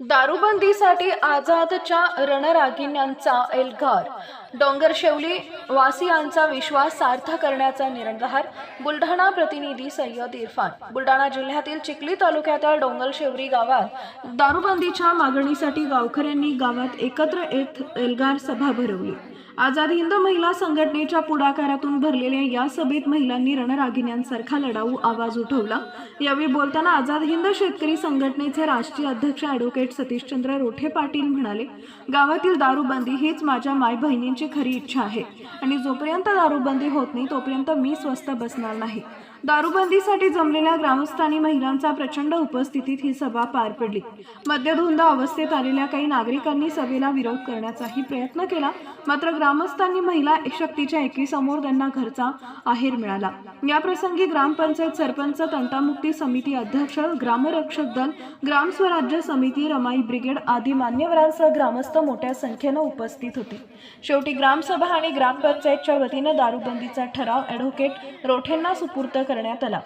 दारूबंदीसाठी आझादच्या रणरागिण्यांचा एल्गार. डोंगरशेवली वासियांचा विश्वास सार्थ करण्याचा निर्धार बुलढाणा प्रतिनिधी सय्यद इरफान. बुलढाणा जिल्ह्यातील चिखली तालुक्यातील डोंगरशेवरी गावात दारूबंदीच्या मागणीसाठी गावकऱ्यांनी गावात एकत्र येत एल्गार सभा भरवली. आझाद हिंद महिला संघटनेच्या पुढाकारातून भरलेल्या या सभेत महिलांनी रणरागिण्यांसारखा लढाऊ आवाज उठवला. यावेळी बोलताना आझाद हिंद शेतकरी संघटनेचे राष्ट्रीय अध्यक्ष ॲडव्होकेट सतीशचंद्र रोठे पाटील म्हणाले गावातील दारूबंदी हीच माझ्या माय बहिणींची खरी इच्छा आहे. आणि जोपर्यंत दारूबंदी होत नाही तोपर्यंत मी स्वस्थ बसणार नाही. दारूबंदीसाठी जमलेल्या ग्रामस्थानी महिलांचा प्रचंड उपस्थितीत ही सभा पार पडली. मद्यधुंद अवस्थेत आलेल्या काही नागरिकांनी सभेला विरोध करण्याचाही प्रयत्न केला. मात्र ग्रामस्थांनी महिला शक्तीच्या एकीसमोर त्यांना घरचा आहेर मिळाला. या प्रसंगी ग्रामपंचायत सरपंच तंटामुक्ती समिती अध्यक्ष ग्रामरक्षक दल ग्रामस्वराज्य समिती रमाई ब्रिगेड आदी मान्यवरांसह ग्रामस्थ मोठ्या संख्येनं उपस्थित होते. शेवटी ग्रामसभा आणि ग्रामपंचायतच्या वतीनं दारूबंदीचा ठराव ॲडव्होकेट रोठेंना सुपूर्त करण्यात आला.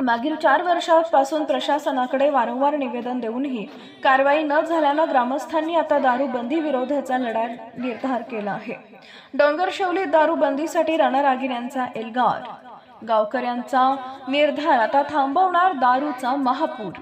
मागील चार वर्षांपासून प्रशासनाकडे वारंवार निवेदन देऊनही कारवाई न झाल्यानं ग्रामस्थांनी आता दारूबंदी विरोधाचा लढा निर्धार केला आहे. डोंगरशेवली दारूबंदीसाठी रणरागिन्यांचा एल्गार. गावकऱ्यांचा निर्धार आता थांबवणार दारूचा महापूर.